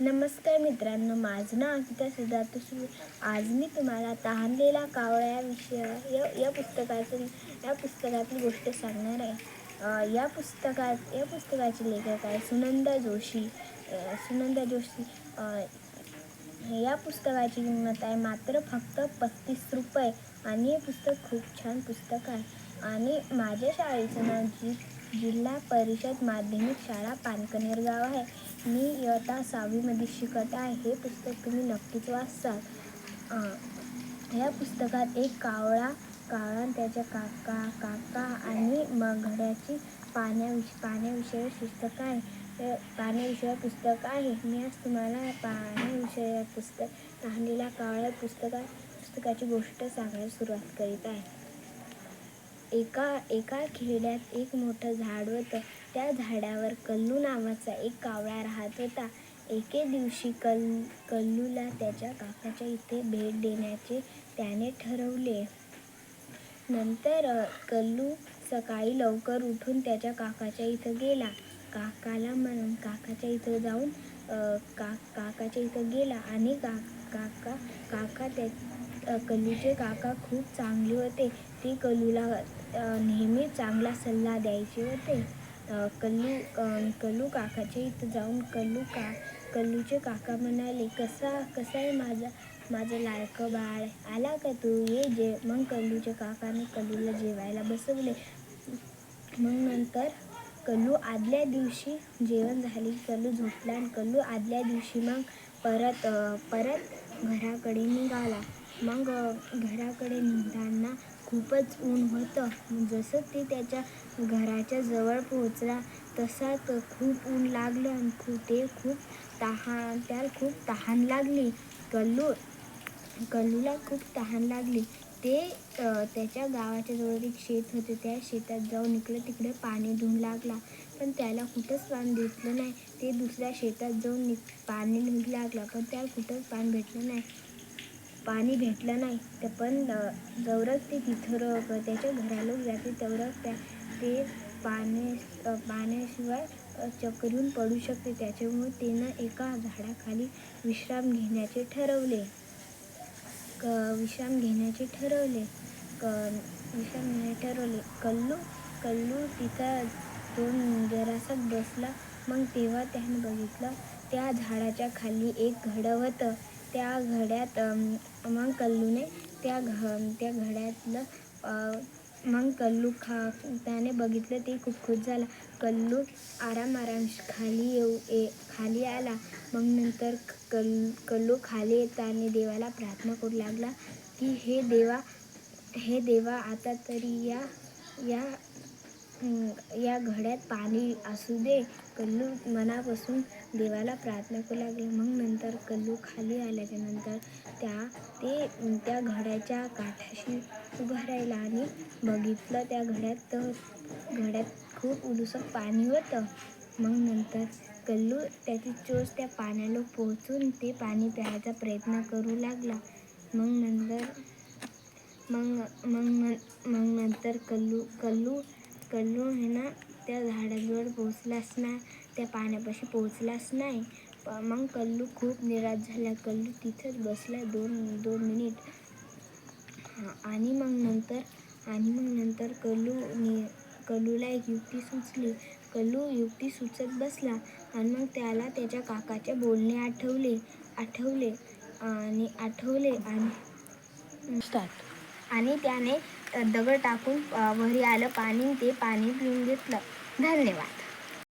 नमस्कार मित्रांनो माझं नाव अंकिता सिद्धार्थ सुरे. आज मी तुम्हाला तहानलेला कावळा या विषय या या पुस्तकातील या पुस्तकातील गोष्ट सांगणार आहे. या पुस्तकात या पुस्तकाचे लेखक आहे सुनंदा जोशी. सुनंदा जोशी या पुस्तकाची किंमत आहे मात्र फक्त पस्तीस रुपये आणि हे पुस्तक खूप छान पुस्तक आहे. आणि माझ्या शाळेचं नाव जि जिल्हा परिषद माध्यमिक शाळा पानकनेर गाव आहे. मी इयत्ता सहावीमध्ये शिकत आहे. हे पुस्तक तुम्ही नक्कीच वाचाल. या पुस्तकात एक कावळा कावळा आणि त्याच्या काका काका आणि मगड्याची पाण्याविषयी पाण्याविषयी पुस्तक आहे. हे पाण्याविषयी पुस्तक आहे. मी आज तुम्हाला पाण्याविषयी पुस्तक तहानलेला कावळा पुस्तका पुस्तकाची गोष्ट सांगायला सुरुवात करीत आहे. एका एका खेड्यात एक मोठं झाड होतं. त्या झाडावर कल्लू नावाचा एक कावळा राहत होता. एके दिवशी कल कल्लूला त्याच्या काकाच्या इथे भेट देण्याचे त्याने ठरवले. नंतर कल्लू सकाळी लवकर उठून त्याच्या काकाच्या इथं गेला. काकाला म्हण काकाच्या इथं जाऊन का काकाच्या इथं गेला आणि का काका काका त्या कल्लूचे काका खूप चांगले होते. ते कल्लूला नेहमी चांगला सल्ला द्यायचे होते. कल्लू कल्लू काकाच्या इथं जाऊन कल्लू का कल्लूचे काका म्हणाले कसा कसा आहे माझा माझं लाडकं बाळ? आला का तू? ये जे. मग कल्लूच्या काकाने कल्लूला जेवायला बसवले. मग नंतर कल्लू आदल्या दिवशी जेवण झाली कल्लू झोपला आणि कल्लू आदल्या दिवशी मग परत परत घराकडे निघाला. मग घराकडे निघताना खूपच ऊन होतं. जसं ते त्याच्या घराच्या जवळ पोहोचला तसा तर खूप ऊन लागलं आणि खूप ते खूप तहान त्याला खूप तहान लागली. कल्लू कल्लूला खूप तहान लागली. ते त्याच्या गावाच्या जवळ एक शेत होते. त्या शेतात जाऊन इकडे तिकडे पाणी धुवून लागला. पण त्याला कुठंच पाणी भेटलं नाही. ते दुसऱ्या शेतात जाऊन नि पाणी धुवू लागला. पण त्याला कुठंच पाणी भेटलं नाही. पाणी भेटलं नाही तर पण अ, जवळच ते तिथं त्याच्या घराला जाते तेवढं त्या ते पाणी पाण्याशिवाय चक्रून पडू शकते. त्याच्यामुळे त्यानं एका झाडाखाली विश्राम घेण्याचे ठरवले. क विश्राम घेण्याचे ठरवले. क विश्राम घेण्याचे ठरवले. कल्लू कल्लू तिथं दोन जरासाच बसला. मग तेव्हा त्याने बघितलं त्या झाडाच्या खाली एक घडं होतं. त्या घड्यात मग कल्लूने त्या घ त्या घड्यातलं मग कल्लू खा त्याने बघितलं ते खूप खुश झाला. कल्लू आराम आराम खाली येऊ ए खाली आला. मग नंतर कल कल्लू खाली येताना देवाला प्रार्थना करू लागला की हे देवा हे देवा आता तरी या या या घड्यात पाणी असू दे. कल्लू मनापासून देवाला प्रार्थना करू लागला. मग नंतर कल्लू खाली आल्याच्यानंतर त्या ते त्या घड्याच्या काठाशी उभा राहिला आणि बघितलं त्या घड्यात तर घड्यात खूप उलुसं पाणी होतं. मग नंतर कल्लू त्याची चोच त्या पाण्याला पोहोचून ते पाणी प्यायचा प्रयत्न करू लागला. मग नंतर मग मग मग नंतर कल्लू कल्लू कल्लू हे ना त्या झाडाजवळ पोचलाच नाही त्या पाण्यापाशी पोचलाच नाही. प- मग कल्लू खूप निराश झाला. कल्लू तिथंच बसला दोन दोन मिनिट. हा, आणि मग नंतर आणि मग नंतर कल्लू नि कल्लूला एक युक्ती सुचली. कल्लू युक्ती सुचत बसला आणि मग त्याला त्याच्या काकाचे बोलणे आठवले आठवले आणि आठवले आणि आणि त्याने दगड टाकून वरी आलं पाणी ते पाणी पिऊन घेतलं. धन्यवाद.